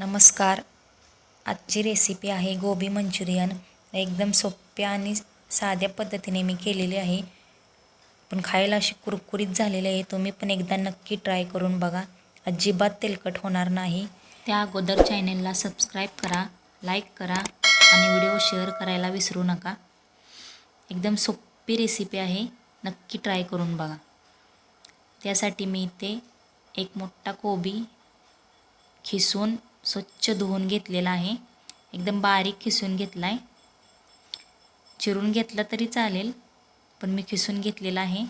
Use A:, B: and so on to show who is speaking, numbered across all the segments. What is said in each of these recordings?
A: नमस्कार. आजची रेसिपी आहे गोबी मंचुरियन. एकदम सोप्या आणि साध्या पद्धतीने मी केलेली आहे. पण खायला अशी कुरकुरीत झालेली आहे तुम्ही पण एकदा नक्की ट्राय करून बघा. अजिबात तेलकट होणार नाही. त्या अगोदर चॅनेलला सबस्क्राईब करा लाईक करा आणि व्हिडिओ शेअर करायला विसरू नका. एकदम सोपी रेसिपी आहे नक्की ट्राय करून बघा. त्यासाठी मी इथे एक मोठा कोबी खिसून स्वच्छ धुवून घेतलेला आहे. एकदम बारीक खिसून घेतला आहे चिरून घेतला तरी चालेल पण मी खिसून घेतलेला आहे.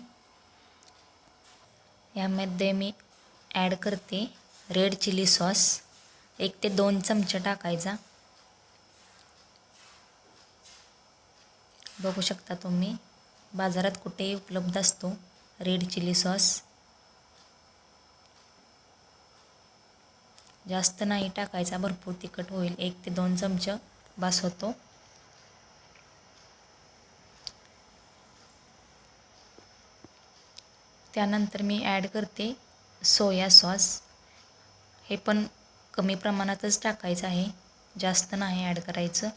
A: यामध्ये मी ॲड करते रेड चिली सॉस एक ते दोन चमचे टाकायचा. बघू शकता तुम्ही बाजारात कुठेही उपलब्ध असतो रेड चिली सॉस जास्त नाही टाकायचा भरपूर तिखट होईल. एक ते दोन चमचं बास होतो. त्यानंतर मी ॲड करते सोया सॉस हे पण कमी प्रमाणातच टाकायचं आहे. जास्त नाही ॲड करायचं.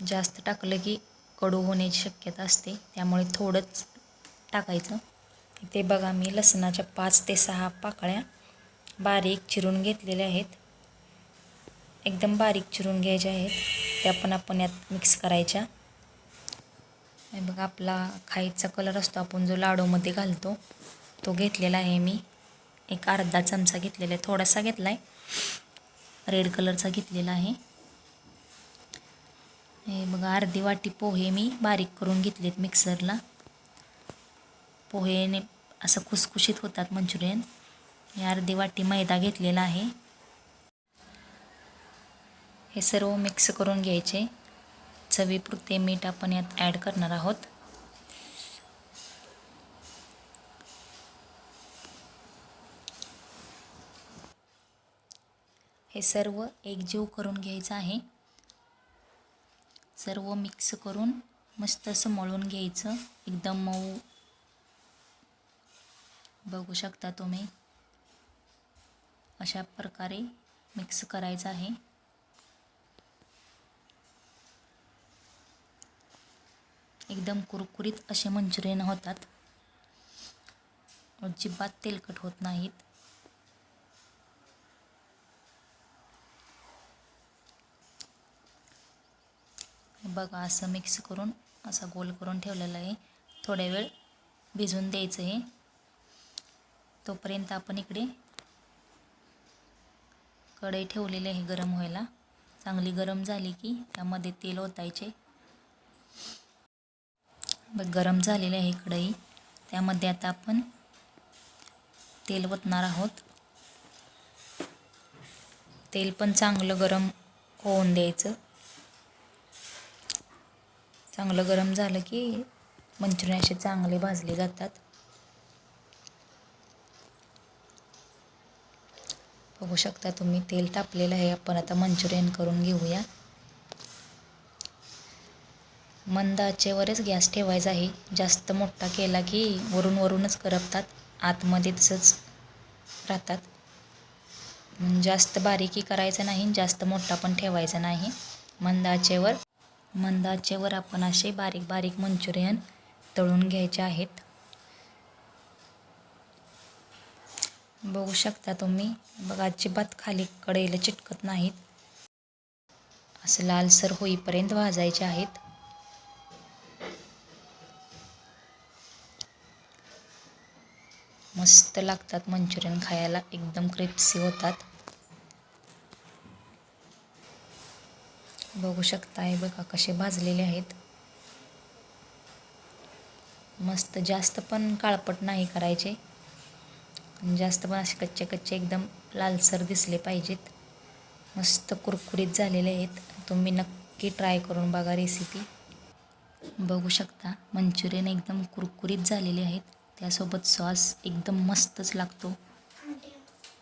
A: जास्त टाकलं की कडू होण्याची शक्यता असते. त्यामुळे थोडंच टाकायचं. इथे बघा मी लसणाच्या पाच ते सहा पाकळ्या बारीक चिरून घेतलेल्या आहेत. एकदम बारीक चिरून घ्यायच्या आहेत. त्या पण आपण यात मिक्स करायच्या. बघा आपला खायचा कलर असतो. आपण जो लाडूमध्ये घालतो तो घेतलेला आहे मी. एक अर्धा चमचा घेतलेला आहे. थोडासा घेतला आहे रेड कलरचा घेतलेला आहे. हे बघा अर्धी वाटी पोहे मी बारीक करून घेतलेत मिक्सरला पोहेने असं खुसखुशीत होतात मंचुरियन. हे अर्धी वाटी मैदा घेतलेला आहे. हे सर्व मिक्स करून घ्यायचे. चवीपुरते मीठ आपण यात ॲड करणार आहोत. हे सर्व एकजीव करून घ्यायचं आहे. सर्व मिक्स करून मस्त असं मळून घ्यायचं. एकदम मऊ. बघू शकता तुम्ही. अशा प्रकारे मिक्स करायचं आहे. एकदम कुरकुरीत असे मंचुरियन होतात. अजिबात तेलकट होत नाहीत. बघा असं मिक्स करून असा गोल करून ठेवलेला आहे. थोड्या वेळ भिजून द्यायचं आहे. तोपर्यंत आपण इकडे कढई ठेवलेली आहे गरम व्हायला. चांगली गरम झाली की त्यामध्ये तेल ओतायचे. बघ गरम झालेली आहे कढई. त्यामध्ये आता आपण तेल ओतणार आहोत. तेल पण चांगलं गरम होऊन द्यायचं. चांगलं गरम झालं की मंचुरियन असे चांगले भाजले जातात. बघू शकता तुम्ही तेल तापलेलं आहे. आपण आता मंचुरियन करून घेऊया. मंद आचेवरच गॅस ठेवायचा आहे. जास्त मोठा केला की वरून वरूनच करपतात. आतमध्ये तसंच राहतात. जास्त बारीकी करायचं नाही जास्त मोठा पण ठेवायचा नाही. मंद आचेवर मंद आचेवर आपण असे बारीक बारीक मंचुरियन तळून घ्यायचे आहेत. बघू शकता तुम्ही. बघा अजिबात खाली कडेला चिटकत नाहीत. असं लालसर होईपर्यंत भाजायचे आहेत. मस्त लागतात मंचुरियन खायला. एकदम क्रिप्सी होतात. बघू शकता आहे बघा कसे भाजलेले आहेत. मस्त जास्त पण काळपट नाही करायचे. जास्त पण असे कच्चे कच्चे एकदम लालसर दिसले पाहिजेत. मस्त कुरकुरीत झालेले आहेत. तुम्ही नक्की ट्राय करून बघा रेसिपी बघू शकता मंचुरियन एकदम कुरकुरीत झालेले आहेत. त्यासोबत सॉस एकदम मस्तच लागतो.